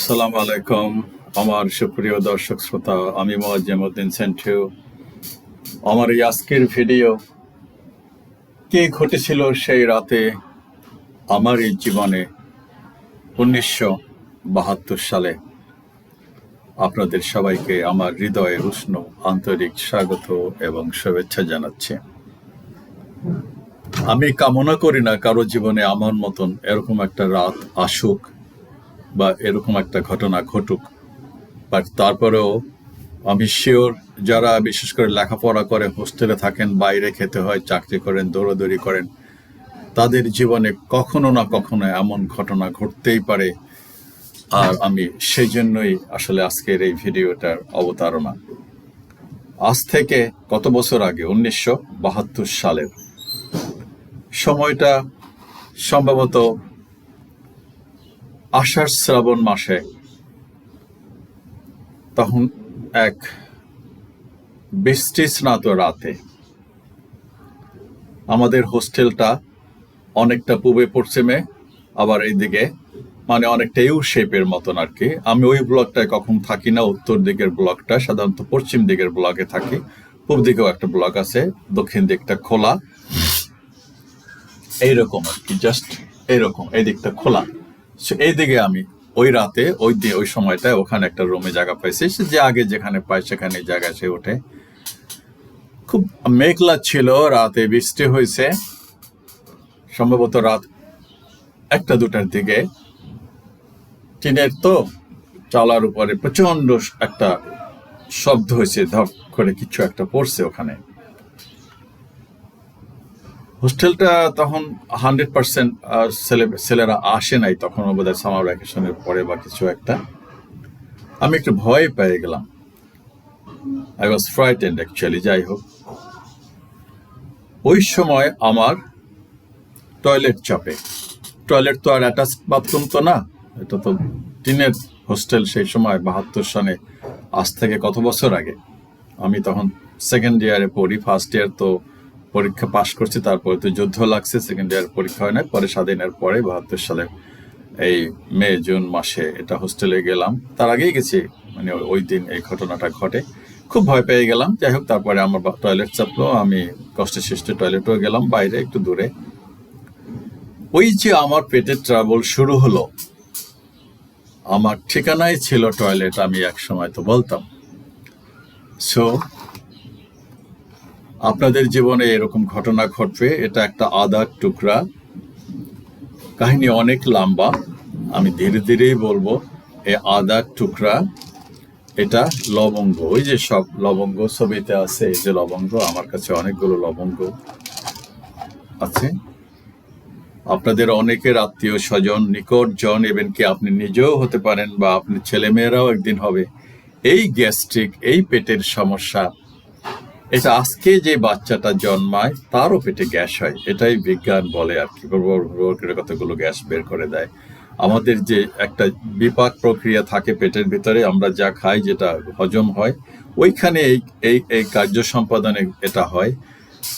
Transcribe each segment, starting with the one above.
আসসালামু আলাইকুম, আমার সুপ্রিয় দর্শক শ্রোতা, আমি মোয়াজ্জেমউদ্দিন সেন্টু। আমার এই আজকের ভিডিও, কি ঘটেছিল সেই রাতে আমার এই জীবনে উনিশশো বাহাত্তর সালে। আপনাদের সবাইকে আমার হৃদয়ে উষ্ণ আন্তরিক স্বাগত এবং শুভেচ্ছা জানাচ্ছি। আমি কামনা করি না কারও জীবনে আমার মতন এরকম একটা রাত আসুক। বা এরকম একটা ঘটনা ঘটুক। বাট তারপরেও আমি শিওর যারা বিশেষ করে লেখাপড়া করে, হোস্টেলে থাকেন, বাইরে খেতে হয়, চাকরি করেন, দৌড়াদৌড়ি করেন, তাদের জীবনে কখনো না কখনো এমন ঘটনা ঘটতেই পারে। আর আমি সেই জন্যই আসলে আজকের এই ভিডিওটার অবতারণা। আজ থেকে কত বছর আগে? উনিশশো বাহাত্তর সালের। সময়টা সম্ভবত আষাঢ় শ্রাবণ মাসে তখন এক বৃষ্টি স্নাত রাতে আমাদের হোস্টেলটা অনেকটা পূবে পশ্চিমে, আবার এইদিকে মানে অনেকটা ইউ শেপের মতন আর কি। আমি ওই ব্লকটায় কখন থাকি না, উত্তর দিকের ব্লকটা, সাধারণত পশ্চিম দিকের ব্লকে থাকি। পূব দিকেও একটা ব্লক আছে, দক্ষিণ দিকটা খোলা। এইরকম আর কি জাস্ট এইরকম, এই দিকটা খোলা। So, এই আমি ওই রাতে ওই দিয়ে ওই সময়টায় ওখানে একটা রুমে জায়গা পাইছি। সে যে আগে যেখানে পাই সেখানে জায়গা সে ওঠে। খুব মেঘলা ছিল রাতে বৃষ্টি হয়েছে সম্ভবত রাত একটা দুটার দিকে। টিনের তো চালার উপরে প্রচণ্ড একটা শব্দ হয়েছে ধপ করে কিছু একটা পড়ছে ওখানে। হোস্টেলটা তখন হান্ড্রেড পার্সেন্ট ছেলে, ছেলেরা আসে নাই তখন বোধহয় সামার ভ্যাকেশনের পরে বা কিছু একটা। আমি একটু ভয় পেয়ে গেলাম। I was fright frightened actually যাই হোক। ওই সময় আমার টয়লেট চাপে। টয়লেট তো আর অ্যাটাচ বাথরুম তো না, এটা তো টিনের হোস্টেল সেই সময় বাহাত্তর সনে আজ থেকে কত বছর আগে। আমি তখন সেকেন্ড ইয়ারে পড়ি ফার্স্ট ইয়ার তো পরীক্ষা পাশ করছি, তারপরে তো যুদ্ধ লাগছে সেকেন্ড ইয়ার পরীক্ষা হয় না পরে স্বাধীনের পরে বাহাত্তর সালে এই মে, জুন মাসে এটা হোস্টেলে গেলাম। তার আগেই গেছি মানে ওই দিন এই ঘটনাটা ঘটে। খুব ভয় পেয়ে গেলাম, যাই হোক, তারপরে আমার টয়লেট চাপলো, আমি কষ্টে সৃষ্টে টয়লেটও গেলাম, বাইরে একটু দূরে। ওই যে আমার পেটের ট্রাবল শুরু হলো, আমার ঠিকানাই ছিল টয়লেট আমি এক সময় তো বলতাম। সো আপনাদের জীবনে এরকম ঘটনা ঘটবে, এটা একটা আদার টুকরা। কাহিনী অনেক লম্বা, আমি ধীরে ধীরেই বলব এই আদার টুকরা, এটা লবঙ্গ। ওই যে সব লবঙ্গ ছবিতে আছে, এই যে লবঙ্গ, আমার কাছে অনেকগুলো লবঙ্গ আছে। আপনাদের অনেকের আত্মীয় স্বজন, নিকটজন এবং কি আপনি নিজেও হতে পারেন বা আপনি ছেলেমেয়েরাও একদিন হবে। এই গ্যাস্ট্রিক, এই পেটের সমস্যা এটা আজকে যে বাচ্চাটা জন্মায়, তারও পেটে গ্যাস হয়। এটাই বিজ্ঞান বলে আর কি। কতগুলো গ্যাস বের করে দেয়। আমাদের যে একটা বিপাক প্রক্রিয়া থাকে পেটের ভিতরে, আমরা যা খাই যেটা হজম হয়, ওইখানে এই এই এই কার্য সম্পাদনে এটা হয়।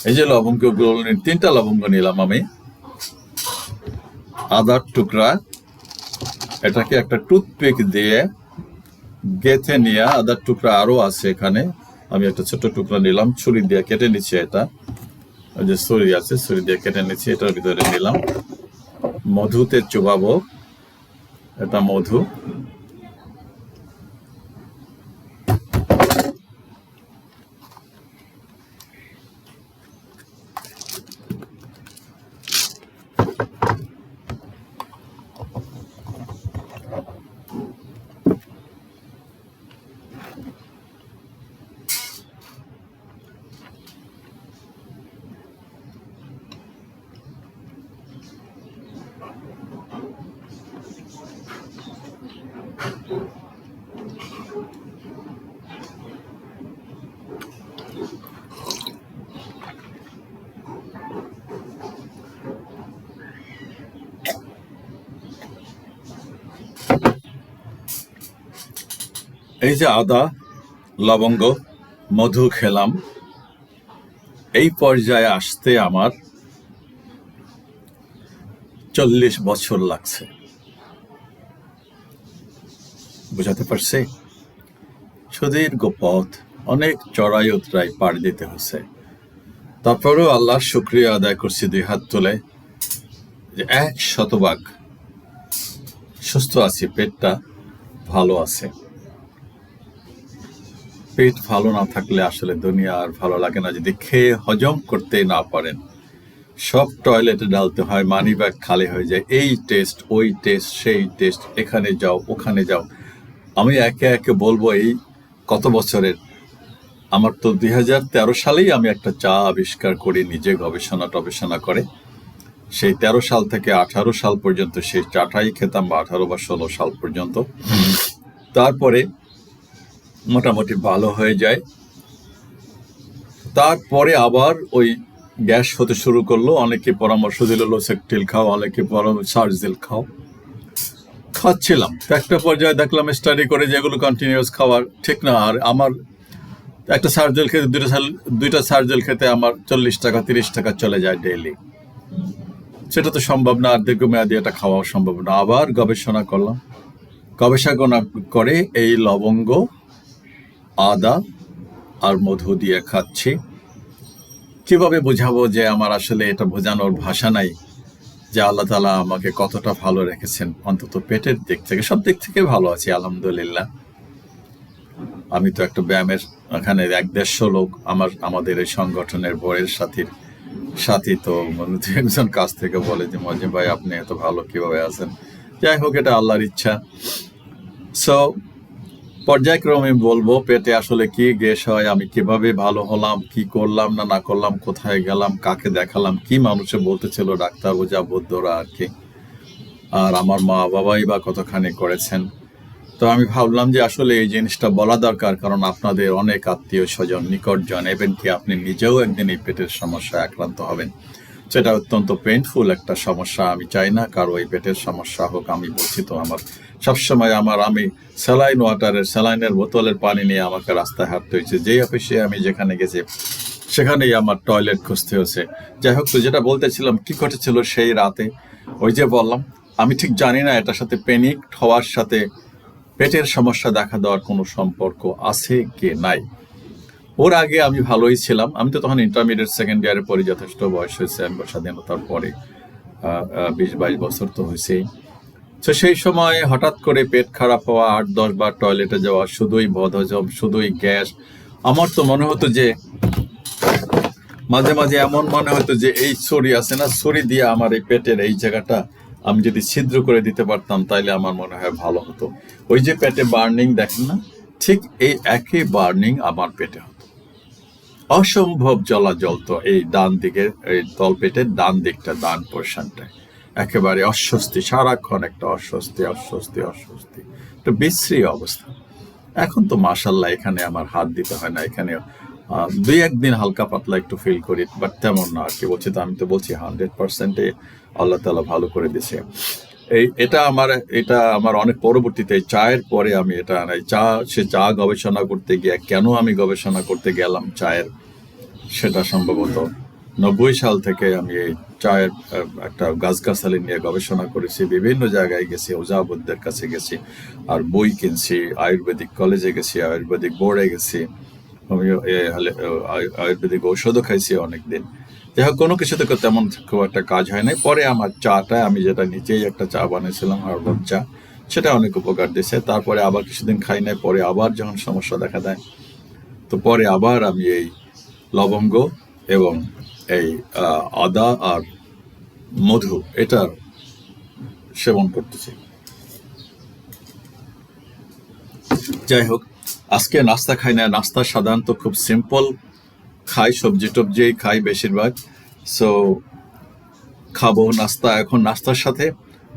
এই যে লবঙ্গগুলো তিনটা লবঙ্গ নিলাম আমি। আদার টুকরা, এটাকে একটা টুথপিক দিয়ে গেথে নিয়ে আদার টুকরা আরও আছে এখানে। আমি একটা ছোট টুকরা নিলাম, ছুরি দিয়ে কেটে নিচ্ছি এটা। যে ছুরি আছে, ছুরি দিয়ে কেটে নিচ্ছি, এটার ভিতরে নিলাম। মধুতে চুবাবো, এটা মধু। এই যে আদা লবঙ্গ মধু খেলাম। এই পর্যায়ে আসতে আমার চল্লিশ বছর লাগছে। বোঝাতে পারছি? সুদীর্ঘ পথ অনেক চড়াই উতরাই পাড়ি দিতে হচ্ছে। তারপরেও আল্লাহর শুক্রিয়া আদায় করছি দুই হাত তুলে যে এক শতভাগ সুস্থ আছি, পেটটা ভালো আছে। পেট ভালো না থাকলে আসলে দুনিয়া আর ভালো লাগে না। যদি খেয়ে হজম করতে না পারেন, সব টয়লেটে ডালতে হয় মানি ব্যাগ খালি হয়ে যায়। এই টেস্ট, ওই টেস্ট, সেই টেস্ট, এখানে যাও, ওখানে যাও। আমি একে একে বলব এই কত বছরের? আমার তো দুই হাজার তেরো সালেই আমি একটা চা আবিষ্কার করি, নিজে গবেষণা টবেষণা করে। সেই তেরো সাল থেকে আঠারো সাল পর্যন্ত, সেই চাটাই খেতাম বা আঠারো বা ষোলো সাল পর্যন্ত। তারপরে মোটামুটি ভালো হয়ে যায়। তারপরে আবার ওই গ্যাস হতে শুরু করল, অনেকে পরামর্শ দিল, লোসেকটিল খাও, অনেকে পরামর্শ সার্জিল খাও। খাচ্ছিলাম। একটা পর্যায়ে দেখলাম স্টাডি করে যেগুলো কন্টিনিউয়াস খাওয়ার ঠিক না, আর আমার একটা সার্জেল খেতে, দুইটা সাল- দুইটা সার্জেল খেতে আমার চল্লিশ টাকা, তিরিশ টাকা চলে যায় ডেইলি সেটা তো সম্ভব না, আর দীর্ঘমেয়াদী এটা খাওয়া সম্ভব না। আবার গবেষণা করলাম। গবেষণা করে এই লবঙ্গ, আদা আর মধু দিয়ে খাচ্ছি। কীভাবে বোঝাবো যে আমার আসলে এটা বোঝানোর ভাষা নাই? যে আল্লাহ তালা আমাকে কতটা ভালো রেখেছেন, অন্তত পেটের দিক থেকে, সব দিক থেকে ভালো আছি, আলহামদুলিল্লাহ। আমি তো একটা ব্যায়ামের, এখানে এক দেড়শো লোক আমার, আমাদের এই সংগঠনের বইয়ের সাথীর সাথী তো একজন কাছ থেকে বলে যে মজিম ভাই, আপনি এত ভালো কীভাবে আছেন? যাই হোক, এটা আল্লাহর ইচ্ছা। সো পর্যায়ক্রমে বলব, পেটে আসলে কি গ্যাস হয়, আমি কীভাবে ভালো হলাম, কি করলাম না না করলাম, কোথায় গেলাম, কাকে দেখালাম, কি মানুষে বলতেছিল ডাক্তার ওজা বৌদ্ধরা আর কি। আর আমার মা বাবাই বা কতখানি করেছেন। তো আমি ভাবলাম যে আসলে এই জিনিসটা বলা দরকার, কারণ আপনাদের অনেক আত্মীয় স্বজন নিকটজন এবেন কি আপনি নিজেও একদিন এই পেটের সমস্যায় আক্রান্ত হবেন। সেটা অত্যন্ত পেইনফুল একটা সমস্যা, আমি চাই না কারও এই পেটের সমস্যা হোক, আমি বলছি তো আমার সবসময় আমার, আমি স্যালাইন ওয়াটারের, স্যালাইনের বোতলের পানি নিয়ে আমাকে রাস্তায় হাঁটতে হয়েছে। যেই অফিসে আমি যেখানে গেছি, সেখানেই আমার টয়লেট খুঁজতে হয়েছে। যাই হোক, তো যেটা বলতেছিলাম, কি ঘটেছিল সেই রাতে? ওই যে বললাম, আমি ঠিক জানি না এটার সাথে প্যানিক হওয়ার সাথে পেটের সমস্যা দেখা দেওয়ার কোনো সম্পর্ক আছে কি নাই। ওর আগে আমি ভালোই ছিলাম। আমি তো তখন ইন্টারমিডিয়েট সেকেন্ড ইয়ারের পরে যথেষ্ট বয়স হয়েছে, আমি স্বাধীনতার পরে বিশ বাইশ বছর তো হয়েছেই। তো সেই সময় হঠাৎ করে পেট খারাপ হওয়া, আট, দশ বার টয়লেটে যাওয়া, শুধুই বদহজম, শুধুই গ্যাস। আমার তো মনে হতো যে, মাঝে মাঝে এমন মনে হতো যে, এই ছড়ি আছে না ছড়ি দিয়ে আমার এই পেটের এই জায়গাটা আমি যদি ছিদ্র করে দিতে পারতাম, তাইলে আমার মনে হয় ভালো হতো। ওই যে পেটে বার্নিং দেখেন না, ঠিক এই একই বার্নিং আমার পেটে হতো। অসম্ভব জ্বলা তো এই ডান দিকের, এই তল তলপেটের ডান দিকটা, ডান পোর্শনটায়। একেবারে অস্বস্তি, সারাক্ষণ একটা অস্বস্তি অস্বস্তি অস্বস্তি। একটা বিশ্রী অবস্থা। এখন তো মাসাল্লাহ এখানে আমার হাত দিতে হয় না, এখানে দুই একদিন হালকা পাতলা একটু ফিল করি বাট তেমন না আর কি। বলছি তো, আমি তো বলছি হান্ড্রেড পার্সেন্টে আল্লাহ তালা ভালো করে দিছে এই, এটা আমার এটা আমার অনেক পরবর্তীতে চায়ের পরে আমি এটা, এই চা, সে চা গবেষণা করতে গিয়ে, কেন আমি গবেষণা করতে গেলাম চায়ের, সেটা সম্ভবত নব্বই সাল থেকে আমি চায়ের একটা গাছগাছালি নিয়ে গবেষণা করেছি, বিভিন্ন জায়গায় গেছি, ওজাবুদ্দের কাছে গেছি, আর বই কিনছি, আয়ুর্বেদিক কলেজে গেছি, আয়ুর্বেদিক বোর্ডে গেছি আয়ুর্বেদিক ঔষধও খাইছি অনেকদিন। যাই হোক, কোনো কিছু থেকে তেমন খুব একটা কাজ হয় নাই। পরে আমার চাটা আমি যেটা নিজেই একটা চা বানিয়েছিলাম, হার্বাল চা, সেটা অনেক উপকার দিয়েছে তারপরে আবার কিছুদিন খাই নাই, পরে আবার যখন সমস্যা দেখা দেয়, তো পরে আবার আমি এই লবঙ্গ এবং এই আদা আর মধু, এটার সেবন করতেছি। যাই হোক, আজকে নাস্তা খাই না, নাস্তা সাধারণত খুব সিম্পল খাই সবজি টবজি, খাই বেশিরভাগ। সো খাব নাস্তা। এখন নাস্তার সাথে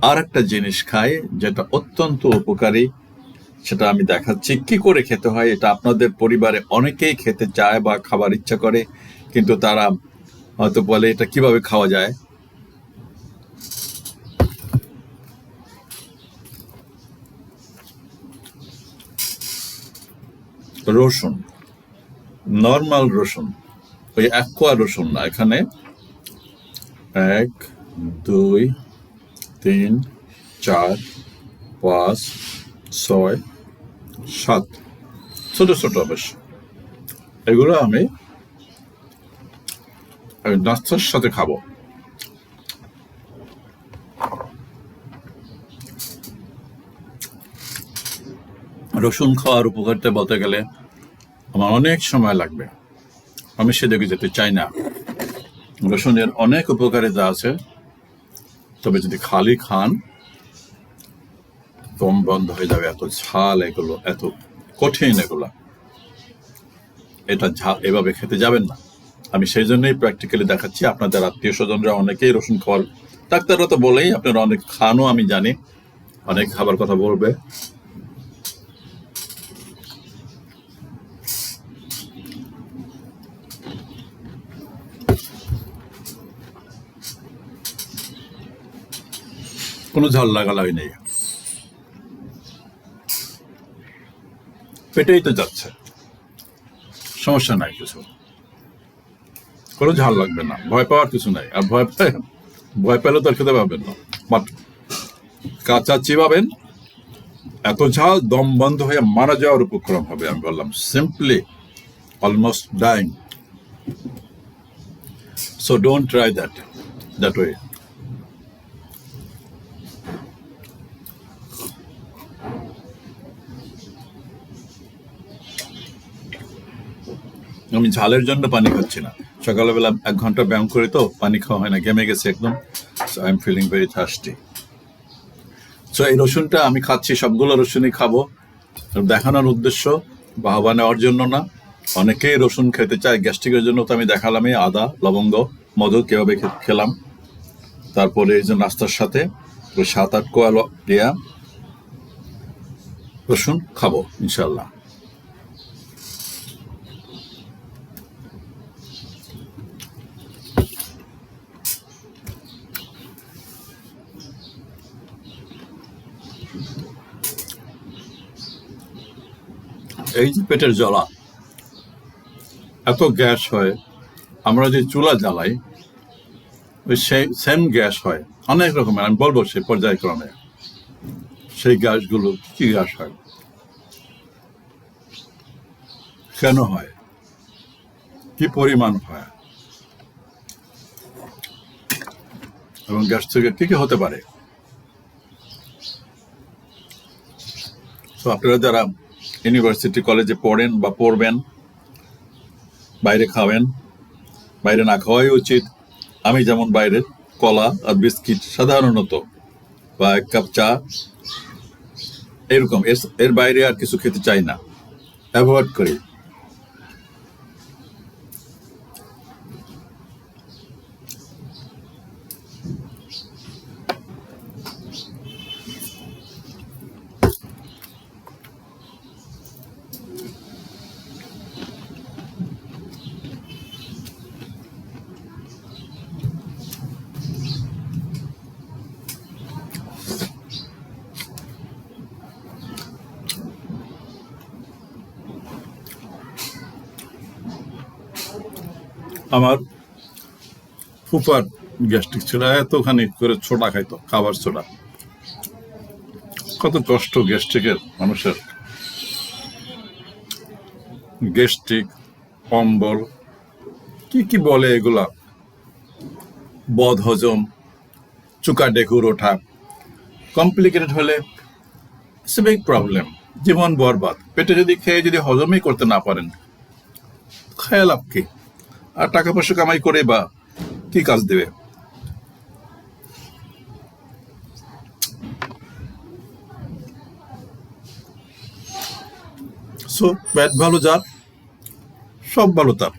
আর একটা জিনিস খাই, যেটা অত্যন্ত উপকারী, সেটা আমি দেখাচ্ছি। কি করে খেতে হয়, এটা আপনাদের পরিবারে অনেকেই খেতে চায় বা খাবার ইচ্ছা করে, কিন্তু তারা হয়তো বলে এটা কীভাবে খাওয়া যায়। রসুন নর্মাল রসুন, ওই অ্যাকোয়া রসুন না, এখানে এক, দুই, তিন, চার, পাঁচ, ছয়, সাত, ছোট ছোট অবশ্য এগুলো আমি এই নাস্তার সাথে খাব। রসুন খাওয়ার উপকারিতা বলতে গেলে আমার অনেক সময় লাগবে। আমি সেদিকে যেতে চাই না। রসুনের অনেক উপকারিতা আছে। তবে যদি খালি খান, দম বন্ধ হয়ে যাবে, এত ঝাল এগুলো, এত কঠিন এগুলো। এটা ঝাল, এভাবে খেতে যাবেন না। আমি সেই জন্যই প্র্যাকটিক্যালি দেখাচ্ছি, আপনাদের আত্মীয় স্বজনরা অনেকেই রসুন খাওয়ার ডাক্তাররা তো বলেই আপনারা অনেক খানও, আমি জানি। অনেক খাবার কথা বলবে। কোনো ঝাল লাগালাই নেই। পেটেই তো যাচ্ছে। সমস্যা নাই কিছু। কোনো ঝাল লাগবে না। ভয় পাওয়ার কিছু নাই। আর ভয় পেয়ে ভয় পেলে তো আর খেতে পাবেন না। বাট কাঁচা চিবাবেন, এত ঝাল, দম বন্ধ হয়ে মারা যাওয়ার উপক্রম হবে, আমি বললাম। Simply almost dying so don't try that that way আমি ঝালের জন্য পানি খাচ্ছি না। সকালবেলা এক ঘণ্টা ব্যায়াম করে তো, পানি খাওয়া হয় না গেমে গেছে একদম। So I am feeling very thirsty so এই রসুনটা আমি খাচ্ছি, সবগুলো রসুনই খাব। দেখানোর উদ্দেশ্য, বাহবা নেওয়ার জন্য না। অনেকেই রসুন খেতে চায়, গ্যাস্ট্রিকের জন্য তো আমি দেখালামই, আদা, লবঙ্গ, মধু কীভাবে খেলাম। তারপরে এই যে নাস্তার সাথে সাত আট কোয়া ল- দেয়া রসুন খাব ইনশাল্লাহ এই যে পেটের জ্বলা, এত গ্যাস হয়, আমরা যে চুলা জ্বালাই, ওই সেম গ্যাস হয়, অনেক রকমের, আমি বলব সে পর্যায়ক্রমে, সেই গ্যাসগুলো কি গ্যাস হয়? কেন হয়? কি পরিমাণ হয়? এবং গ্যাস থেকে কি কি হতে পারে? তো আপনারা যারা ইউনিভার্সিটি কলেজে পড়েন বা পড়বেন, বাইরে খাবেন, বাইরে না খাওয়াই উচিত। আমি যেমন বাইরে কলা আর বিস্কিট সাধারণত বা এক কাপ চা এরকম, এর- বাইরে আর কিছু খেতে চাই না। অ্যাভয়েড করি। আমার ফুফার গ্যাস্ট্রিক ছিল, এতখানি করে ছোটা খাইতো, খাবার ছোটা কত কষ্ট গ্যাস্ট্রিকের মানুষের। গ্যাস্ট্রিক অম্বল কি কি বলে এগুলা? বদ হজম চুকা ডেকুর ওঠা। কমপ্লিকেটেড হলে ইটস বিগ প্রবলেম, জীবন বরবাদ। পেটে যদি খেয়ে যদি হজমই করতে না পারেন খায় লাভ কি? আর টাকা পয়সা কামাই করে বা কি কাজ দেবে? সো ব্যাট ভালো যার, সব ভালো তার।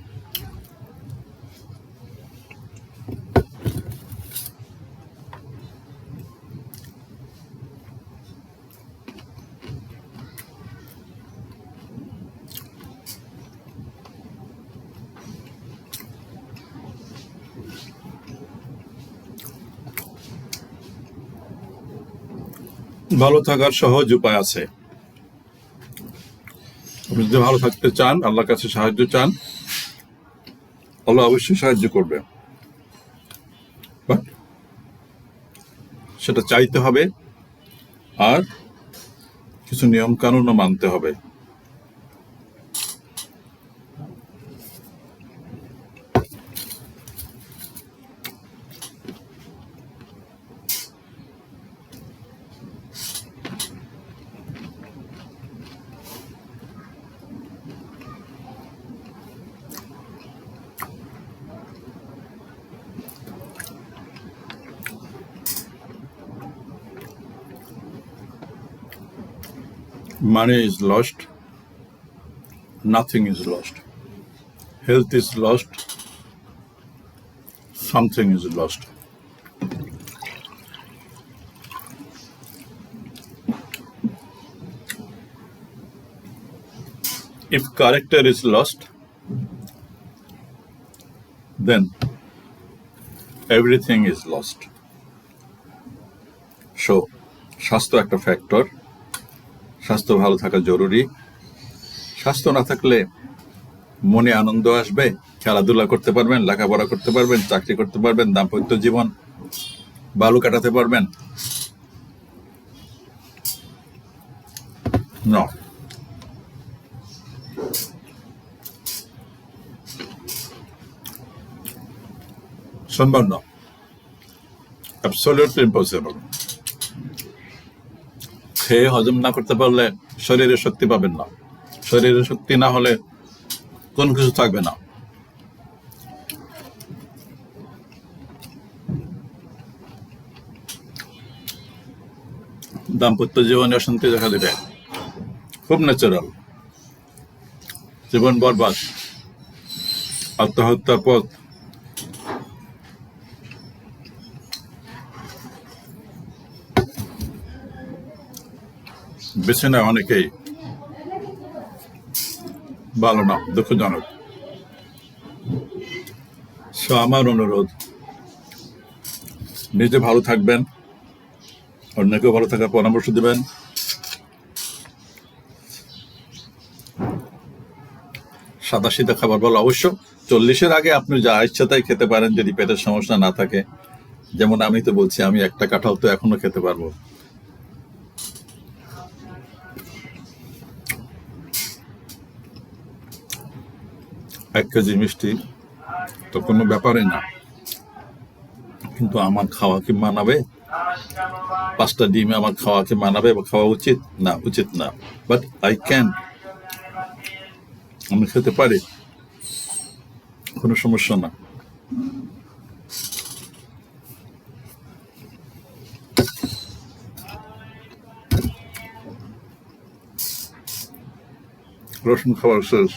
ভালো থাকার সহজ উপায় আছে। আপনি যদি ভালো থাকতে চান, আল্লাহর কাছে সাহায্য চান, আল্লাহ অবশ্যই সাহায্য করবে। সেটা চাইতে হবে, আর কিছু নিয়ম কানুনও মানতে হবে। money is lost, nothing is lost. Health is lost, something is lost. If character is lost, then everything is lost. So, স্বাস্থ্য একটা ফ্যাক্টর স্বাস্থ্য ভালো থাকা জরুরি। স্বাস্থ্য না থাকলে মনে আনন্দ আসবে, খেলাধুলা করতে পারবেন, লেখাপড়া করতে পারবেন, চাকরি করতে পারবেন, দাম্পত্য জীবন ভালো কাটাতে পারবেন। সম্ভব না অ্যাবসলিউটলি ইম্পসিবল খেয়ে হজম না করতে পারলে শরীরে শক্তি পাবেন না। শরীরে শক্তি না হলে কোন কিছু থাকবে না। দাম্পত্য জীবনে অশান্তি দেখা দেবে খুব ন্যাচারাল জীবন বরবাদ আত্মহত্যা পথ বেছে নেয় অনেকেই। ভালো না, দুঃখজনক। সো আমার অনুরোধ, নিজে ভালো থাকবেন, অন্যকেও ভালো থাকার পরামর্শ দিবেন। সাদা সিধা খাবার বলা। অবশ্য চল্লিশের আগে আপনি যা ইচ্ছা তাই খেতে পারেন, যদি পেটের সমস্যা না থাকে। যেমন আমি তো বলছি, আমি একটা কাঁঠাল তো এখনও খেতে পারব। এক কেজি মিষ্টি তো কোনো ব্যাপারই না। কিন্তু আমার খাওয়া কি মানাবে, পাঁচটা ডিম আমার খাওয়া কি মানাবে বা খাওয়া উচিত? না উচিত না। বাট আই ক্যান আমি খেতে পারি। কোনো সমস্যা না। রসুন খাওয়ার শেষ।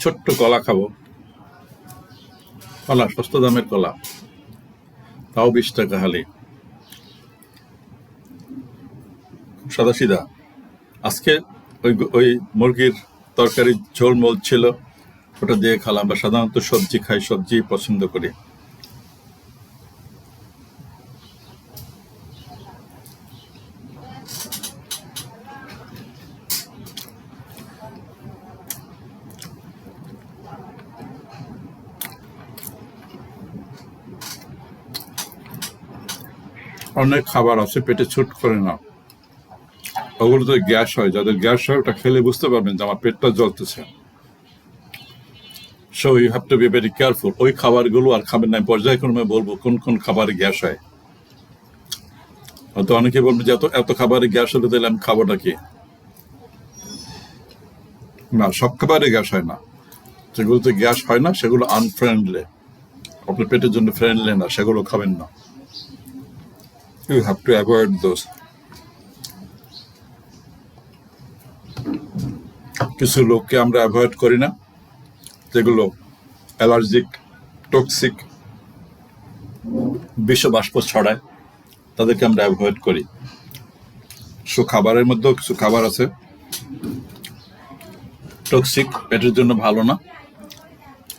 ছোট্ট কলা খাব। কলা, সস্তা দামের কলা। তাও বিশ টাকা হালি। সাদা সিধা আজকে ওই ওই মুরগির তরকারি ঝোল মোল ছিল। ওটা দিয়ে খালাম। বা সাধারণত সবজি খাই সবজি পছন্দ করি। অনেক খাবার আছে, পেটে ছুট করে না ওগুলোতে গ্যাস হয়, যাদের গ্যাস হয় ওটা খেলে বুঝতে পারবেন যে আমার পেটটা জ্বলতেছে। So you have to be very careful ওই খাবারগুলো আর খাবেন না পর্যায়ক্রমে বলব কোন কোন খাবারে গ্যাস হয়। হয়তো অনেকে বলবে যে এত এত খাবারে গ্যাস হলে তাহলে আমি খাবোটা কি না, সব খাবারে গ্যাস হয় না। যেগুলোতে গ্যাস হয় না, সেগুলো আনফ্রেন্ডলি আপনার পেটের জন্য ফ্রেন্ডলি না, সেগুলো খাবেন না। You have to avoid those. কিছু লোককে আমরা অ্যাভয়েড করি না। যেগুলো অ্যালার্জিক টক্সিক বাষ্প ছড়ায়, তাদেরকে আমরা অ্যাভয়েড করি। সো খাবারের মধ্যেও কিছু খাবার আছে। টক্সিক পেটের জন্য ভালো না।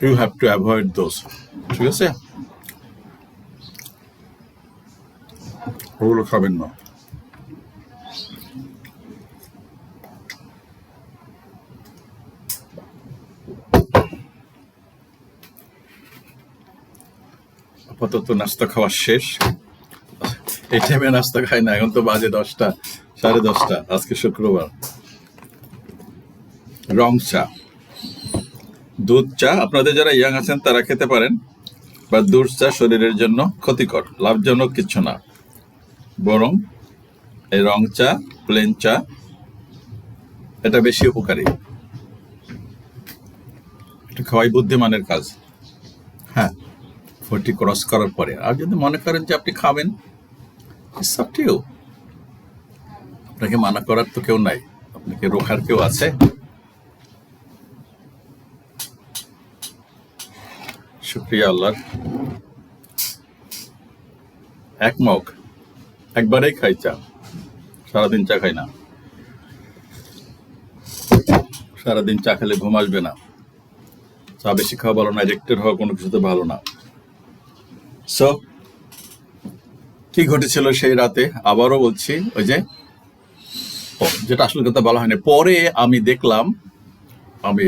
You have to avoid those ঠিক আছে? ওগুলো খাবেন না। আপাতত নাস্তা খাওয়া শেষ। এই টাইমে নাস্তা খাই না, এখন তো বাজে দশটা, সাড়ে দশটা, আজকে শুক্রবার। রং চা। দুধ চা, আপনাদের যারা ইয়াং আছেন তারা খেতে পারেন, বা দুধ চা শরীরের জন্য ক্ষতিকর, লাভজনক কিছু না। বরং এই রং চা, প্লেন চা, এটা বেশি উপকারী। এটা খাওয়াই বুদ্ধিমানের কাজ। হ্যাঁ ফোরটি ক্রস করার পরে। আর যদি মনে করেন যে আপনি খাবেন up to আপনাকে মানা করার তো কেউ নাই। আপনাকে রোখার কেউ আছে। শুক্রিয়া আল্লাহর। এক মগ। একবারেই খাই চা। সারাদিন চা খাই না। সারাদিন চা খেলে ঘুম আসবে না। চা বেশি খাওয়া ভালো না এডিক্টেড হওয়া কোনো কিছুতে ভালো না। সো কি ঘটেছিল সেই রাতে? আবারও বলছি, ওই যে যেটা আসল কথা বলা হয়নি। পরে আমি দেখলাম, আমি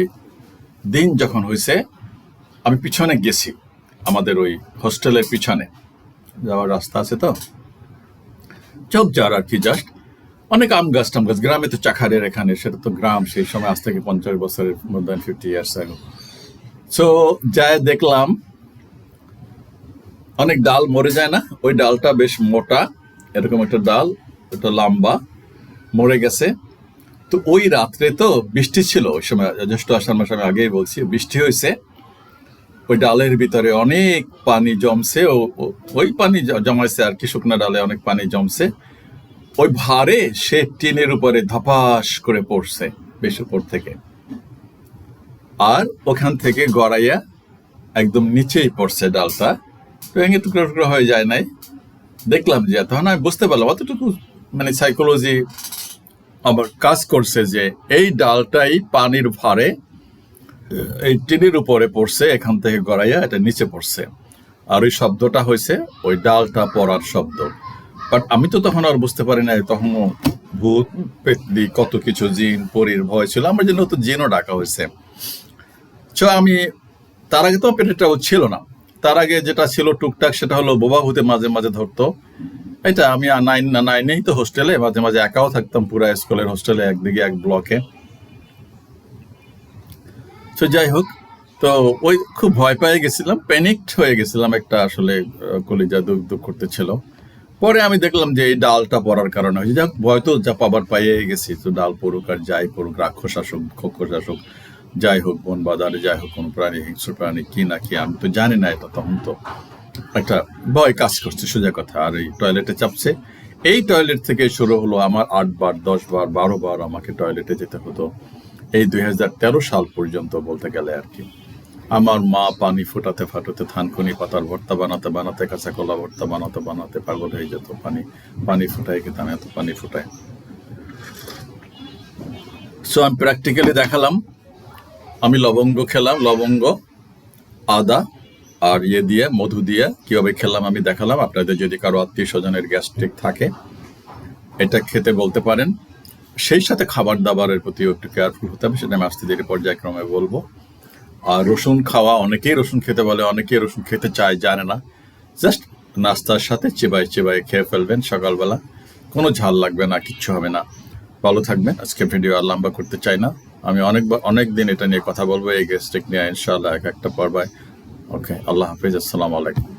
দিন যখন হয়েছে আমি পিছনে গেছি, আমাদের ওই হোস্টেলের পিছনে। যাওয়ার রাস্তা আছে তো? যাওয়ার আর কি জাস্ট অনেক আম গাছ টাম গাছ। গ্রামে তো চাখারের এখানে, সেটা তো গ্রাম, সেই সময় আজ থেকে পঞ্চাশ বছরের মোর দ্যান ফিফটি ইয়ার্স আগে সো যায় দেখলাম, অনেক ডাল মরে যায় না? ওই ডালটা বেশ মোটা, এরকম একটা ডাল একটা লম্বা, মরে গেছে। তো ওই রাত্রে তো বৃষ্টি ছিল, ওই সময়, জ্যৈষ্ঠ আষাঢ় মাসে আমি আগেই বলছি, বৃষ্টি হয়েছে ওই ডালের ভিতরে অনেক পানি জমছে ওই পানি জমাইছে আর কি, শুকনা ডালে অনেক পানি জমছে। ওই ভারে সে টিনের উপরে ধপাস করে পড়ছে, বেশ উপর থেকে। আর ওখান থেকে গড়াইয়া একদম নিচেই পড়ছে ডালটা। ভেঙে টুকরো টুকরো হয়ে যায় নাই। দেখলাম যে, তখন আমি বুঝতে পারলাম, অতটুকু মানে সাইকোলজি আমার কাজ করছে যে, এই ডালটাই পানির ভারে এই টিনের উপরে পড়ছে, এখান থেকে গড়াইয়া এটা নিচে পড়ছে। আর ওই শব্দটা হয়েছে, ওই ডালটা পড়ার শব্দ। বাট আমি তো তখন আর বুঝতে পারি না তখনও ভূত, পেতলি, কত কিছু জিন, পরীর ভয় ছিল। আমার জন্য তো জিনও ডাকা হয়েছে। তো আমি তার আগে তো পেটেটা ছিল না। তার আগে যেটা ছিল টুকটাক, সেটা হলো বোবা ভূতে মাঝে মাঝে ধরতো। এটা আমি নাইন নাইনেই তো হোস্টেলে মাঝে মাঝে একাও থাকতাম পুরা স্কুলের হোস্টেলে একদিকে এক ব্লকে তো যাই হোক, তো ওই খুব ভয় পেয়ে গেছিলাম প্যানিকড হয়ে গেছিলাম একটা আসলে কলিজা দুঃখ দুঃখ করতেছিল পরে আমি দেখলাম যে এই ডালটা পড়ার কারণে হয়েছে। যাক ভয় তো যা পাবার পাইয়ে গেছি। তো ডাল পড়ুক আর যাই পড়ুক, রাক্ষস আসুক খক্ষস আসুক, যাই হোক, বন বাজারে যাই হোক, কোনো প্রাণী, হিংস্র প্রাণী, কি না কি, আমি তো জানি না এটা তখন তো। একটা ভয় কাজ করছে, সোজা কথা। আর এই টয়লেটে চাপছে। এই টয়লেট থেকে শুরু হলো আমার আট বার দশ বার বারো বার আমাকে টয়লেটে যেতে হতো। এই দুই হাজার তেরো সাল পর্যন্ত বলতে গেলে আর কি। আমার মা পানি ফোটাতে ফাটাতে থানকুনি পাতার ভর্তা বানাতে বানাতে, কাঁচা কলা ভর্তা বানাতে বানাতে পাগল হয়ে যেত। পানি পানি ফুটাই খেতাম এত পানি ফুটায়। সো আমি প্র্যাকটিক্যালি দেখালাম। আমি লবঙ্গ খেলাম, লবঙ্গ, আদা আর ইয়ে দিয়ে, মধু দিয়ে কীভাবে খেলাম আমি দেখালাম। আপনাদের যদি কারও আত্মীয় স্বজনের গ্যাস্ট্রিক থাকে, এটা খেতে বলতে পারেন। সেই সাথে খাবার দাবারের প্রতিও একটু কেয়ারফুল হতে হবে, সেটা আমি আস্তে ধীরে পর্যায়ক্রমে বলব। আর রসুন খাওয়া, অনেকেই রসুন খেতে বলে, অনেকেই রসুন খেতে চায়, জানে না। জাস্ট নাস্তার সাথে চেবাই চেবাই খেয়ে ফেলবেন সকালবেলা। কোনো ঝাল লাগবে না, কিচ্ছু হবে না। ভালো থাকবেন। আজকে ভিডিও আর লম্বা করতে চাই না। আমি অনেক অনেক দিন এটা নিয়ে কথা বলব, এই গেস্টিক নিয়ে ইনশাআল্লাহ এক একটা পর্বায়। ওকে আল্লাহ হাফিজ, আসসালামু আলাইকুম।